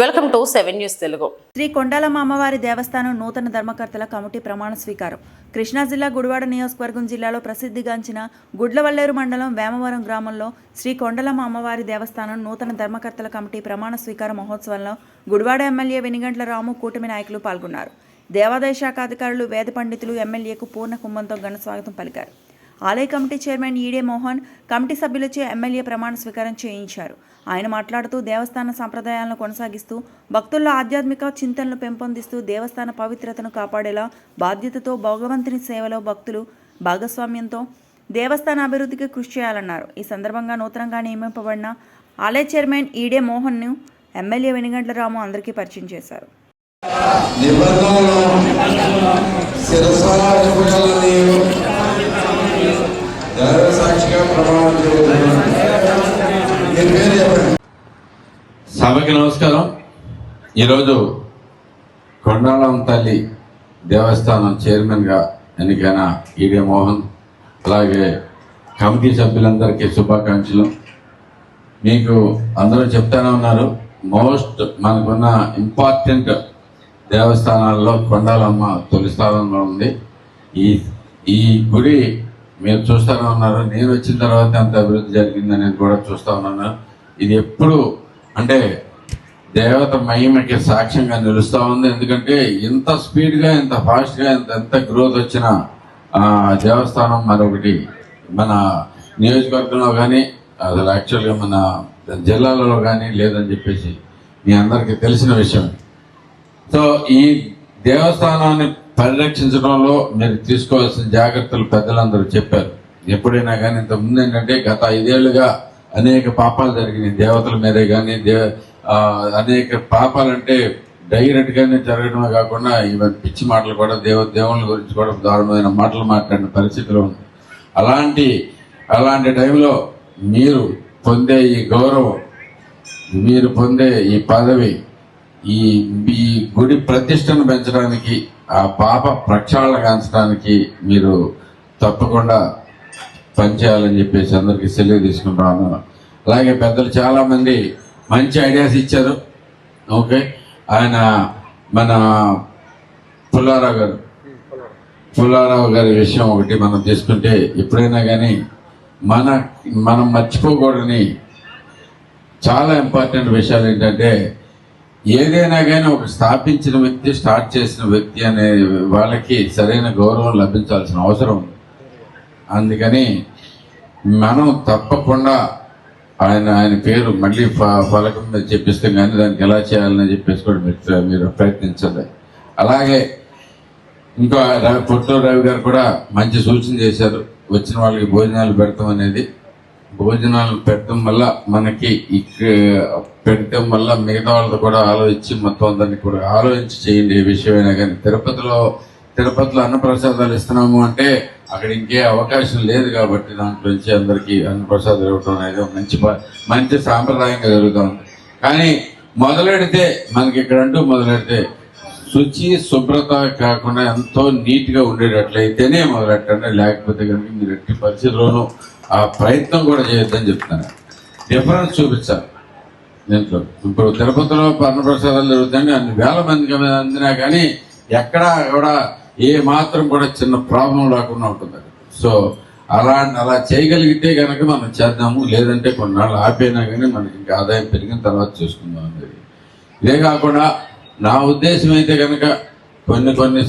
Welcome to seven news Telugu. Sri Kondalamma అమ్మవారి దేవస్థానం నూతన ధర్మకర్తల కమిటీ ప్రమాణ స్వీకారం. కృష్ణా జిల్లా గుడివాడ నియోజకవర్గం జిల్లాలో ప్రసిద్ధిగాంచిన గుడ్లవల్లేరు మండలం వేమవరం గ్రామంలో శ్రీ కొండలమ్మ అమ్మవారి దేవస్థానం నూతన ధర్మకర్తల కమిటీ ప్రమాణ స్వీకార మహోత్సవంలో గుడివాడ ఎమ్మెల్యే వెనిగంట్ల రాము కూటమి నాయకులు పాల్గొన్నారు. దేవాదాయ శాఖ అధికారులు వేద పండితులు ఎమ్మెల్యేకు పూర్ణ కుంభంతో ఘన స్వాగతం పలికారు. ఆలయ కమిటీ చైర్మన్ ఈడే మోహన్ కమిటీ సభ్యులచే ఎమ్మెల్యే ప్రమాణ స్వీకారం చేయించారు. ఆయన మాట్లాడుతూ దేవస్థాన సంప్రదాయాలను కొనసాగిస్తూ భక్తుల్లో ఆధ్యాత్మిక చింతనలు పెంపొందిస్తూ దేవస్థాన పవిత్రతను కాపాడేలా బాధ్యతతో భగవంతుని సేవలో భక్తులు భాగస్వామ్యంతో దేవస్థాన అభివృద్ధికి కృషి చేయాలన్నారు. ఈ సందర్భంగా నూతనంగా నియమింపబడిన ఆలయ చైర్మన్ ఈడే మోహన్ను ఎమ్మెల్యే వెనిగండ్ల రాము అందరికీ పరిచయం చేశారు నిబంధనలు శిరసాలని దైవ సాక్షిగా ప్రమాణం చేస్తున్నాను మీ పేరు చెప్పండి సభకి నమస్కారం. ఈరోజు కొండాలం తల్లి దేవస్థానం చైర్మన్గా ఎన్నికైన ఈడే మోహన్ అలాగే కమిటీ సభ్యులందరికీ శుభాకాంక్షలు. మీకు అందరూ చెప్తానే ఉన్నారు మోస్ట్ మనకున్న ఇంపార్టెంట్ దేవస్థానాల్లో కొండాలమ్మ తొలి స్థానంలో ఉంది. ఈ ఈ గుడి మీరు చూస్తూనే ఉన్నారు. నేను వచ్చిన తర్వాత అంత అభివృద్ధి జరిగింది నేను కూడా చూస్తూ ఉన్నాను. ఇది ఎప్పుడు అంటే దేవత మహిమకి సాక్ష్యంగా నిలుస్తూ ఉంది. ఎందుకంటే ఇంత స్పీడ్గా ఇంత ఫాస్ట్గా ఇంత ఎంత గ్రోత్ వచ్చిన దేవస్థానం మరొకటి. మన నియోజకవర్గంలో కానీ అసలు యాక్చువల్గా మన జిల్లాలలో కానీ లేదని చెప్పేసి మీ అందరికీ తెలిసిన విషయం. సో ఈ దేవస్థానాన్ని పరిరక్షించడంలో మీరు తీసుకోవాల్సిన జాగ్రత్తలు పెద్దలందరూ చెప్పారు. ఎప్పుడైనా కానీ ఇంత ముందు ఏంటంటే గత ఐదేళ్ళుగా అనేక పాపాలు జరిగినాయి. దేవతల మీదే కానీ దేవ అనేక పాపాలంటే డైరెక్ట్ గానే జరగడమే కాకుండా ఈవెన్ పిచ్చి మాటలు కూడా దేవ దేవుళ్ళ గురించి కూడా దారుణమైన మాటలు మాట్లాడిన పరిస్థితిలో ఉంది. అలాంటి అలాంటి టైంలో మీరు పొందే ఈ గౌరవం మీరు పొందే ఈ పదవి ఈ ఈ గుడి ప్రతిష్టను పెంచడానికి ఆ పాప ప్రక్షాళన కాంచడానికి మీరు తప్పకుండా పనిచేయాలని చెప్పేసి అందరికీ సెలవు తీసుకుంటాను అలాగే పెద్దలు చాలామంది మంచి ఐడియాస్ ఇచ్చారు. ఓకే. ఆయన మన పుల్లారావు గారు. పుల్లారావు గారి విషయం ఒకటి మనం తీసుకుంటే ఎప్పుడైనా కానీ మన మనం మర్చిపోకూడని చాలా ఇంపార్టెంట్ విషయాలు ఏంటంటే ఏదైనా కానీ ఒక స్థాపించిన వ్యక్తి స్టార్ట్ చేసిన వ్యక్తి అనే వాళ్ళకి సరైన గౌరవం లభించాల్సిన అవసరం ఉంది. అందుకని మనం తప్పకుండా ఆయన ఆయన పేరు మళ్ళీ ఫ- ఫలకం మీద చెప్పిస్తే కానీ దానికి ఎలా చేయాలని చెప్పేసి కూడా మీరు మీరు ప్రయత్నించండి. అలాగే ఇంకా రవి పుట్టూరు రవి గారు కూడా మంచి సూచన చేశారు. వచ్చిన వాళ్ళకి భోజనాలు పెడతాం అనేది. భోజనాలు పెట్టడం వల్ల మనకి పెట్టడం వల్ల మిగతా వాళ్ళతో కూడా ఆలోచించి మొత్తం అందరినీ కూడా ఆలోచించి చేయండి ఏ విషయమైనా కానీ. తిరుపతిలో తిరుపతిలో అన్నప్రసాదాలు ఇస్తున్నాము అంటే అక్కడ ఇంకే అవకాశం లేదు కాబట్టి దాంట్లో నుంచి అందరికీ అన్నప్రసాదాలు ఇవ్వడం అనేది మంచి మంచి సాంప్రదాయంగా జరుగుతుంది కానీ మొదలెడితే మనకి ఇక్కడ అంటూ మొదలెడితే శుచి శుభ్రత కాకుండా ఎంతో నీట్గా ఉండేటట్లయితేనే మొదలెట్టండి. లేకపోతే కనుక మీరు ఎట్టి పరిస్థితుల్లోనూ ఆ ప్రయత్నం కూడా చేయొద్దని చెప్తున్నాను డిఫరెన్స్ చూపించాలి. దీంట్లో ఇప్పుడు తిరుపతిలో అన్నప్రసాదాలు జరుగుతాయండి అన్ని వేల మందికి అందినా కానీ ఎక్కడా కూడా ఏ మాత్రం కూడా చిన్న ప్రాబ్లం రాకుండా ఉంటుంది. సో అలా అలా చేయగలిగితే కనుక మనం చేద్దాము లేదంటే కొన్నాళ్ళు ఆపైనా కానీ మనకి ఇంకా ఆదాయం పెరిగిన తర్వాత చూసుకుందాం అనేది ఇదే కాకుండా నా ఉద్దేశం అయితే కనుక కొన్ని కొన్ని